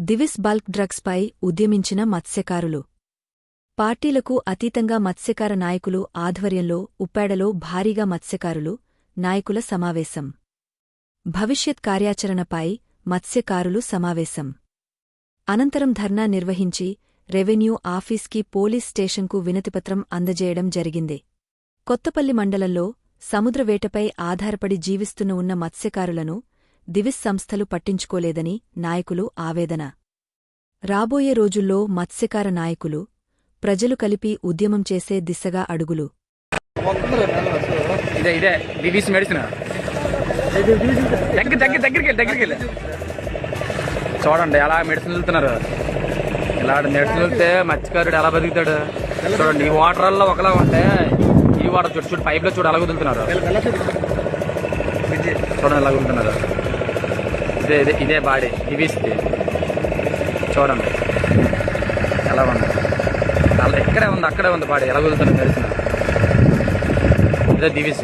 Divi's bulk డ్రగ్స్పై ఉద్యమించిన మత్స్యకారులు. పార్టీలకు అతీతంగా మత్స్యకార నాయకులు ఆధ్వర్యంలో ఉప్పాడలో భారీగా మత్స్యకారులు నాయకుల సమావేశం. భవిష్యత్ కార్యాచరణపై మత్స్యకారులు సమావేశం. అనంతరం ధర్నా నిర్వహించి రెవెన్యూ ఆఫీస్కి పోలీస్ స్టేషన్కు వినతిపత్రం అందజేయడం జరిగింది. కొత్తపల్లి మండలంలో సముద్రవేటపై ఆధారపడి జీవిస్తున్న ఉన్న మత్స్యకారులను దివిస్ సంస్థలు పట్టించుకోలేదని నాయకులు ఆవేదన. రాబోయే రోజుల్లో మత్స్యకార నాయకులు ప్రజలు కలిపి ఉద్యమం చేసే దిశగా అడుగులు. ఇదే ఇదే మెడిసిన్? దగ్గర దగ్గర దగ్గరికి దగ్గరికి చూడండి ఎలా మెడిసిన్ వెళ్తున్నారు. ఇలా మెడిసిన్ వెళ్తే మత్స్యకారుడు ఎలా బతుకుతాడు? చూడండి ఈ వాటర్లో ఒకలా ఉంటే ఈ వాటర్ చూడు చూడు పైప్లో చూడు ఎలా వదులుతున్నారు చూడండి ఎలా వదులుతున్నారు ఇదే ఇదే ఇదే బాడీ. దివీస్ది చూడండి. ఎలా ఉంది? అలా ఇక్కడే ఉంది? అక్కడే ఉంది బాడీ. ఎలా వెళ్తుంది తెలిసిన. ఇదే దివీస్.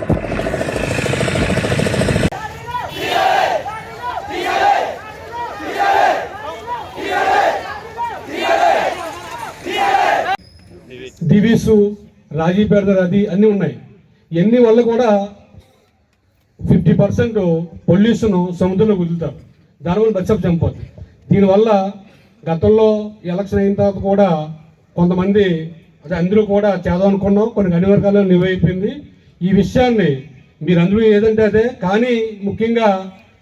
దివీసు రాజీపేట అది అన్నీ ఉన్నాయి. ఎన్ని వల్ల కూడా ఫిఫ్టీ పర్సెంట్ పొల్యూషన్ సముద్రంలో కుదులుతారు దానివల్ల బచ్చప్ చనిపోతుంది. దీనివల్ల గతంలో ఎలక్షన్ అయిన తర్వాత కూడా కొంతమంది అదే అందరూ కూడా చేద్దాం కొన్ని అన్ని వర్గాల్లో నివైపోయింది ఈ విషయాన్ని మీరందరూ ఏదంటే అదే. కానీ ముఖ్యంగా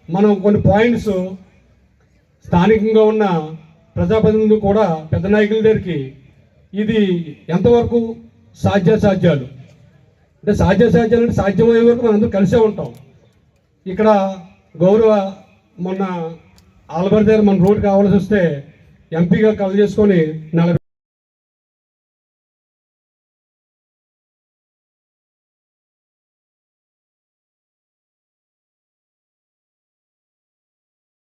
మనం కొన్ని పాయింట్స్ స్థానికంగా ఉన్న ప్రజాప్రతినిధులు కూడా పెద్ద నాయకుల దగ్గరికి ఇది ఎంతవరకు సాధ్యాసాధ్యాలు? అంటే సాధ్యాసాధ్యాలు అంటే సాధ్యమయ్యే వరకు మనం అందరూ కలిసే ఉంటాం. ఇక్కడ గౌరవ మొన్న ఆల్బర్ దగ్గర మన రోడ్ కావాల్సి వస్తే ఎంపీగా కలు చేసుకొని నలభై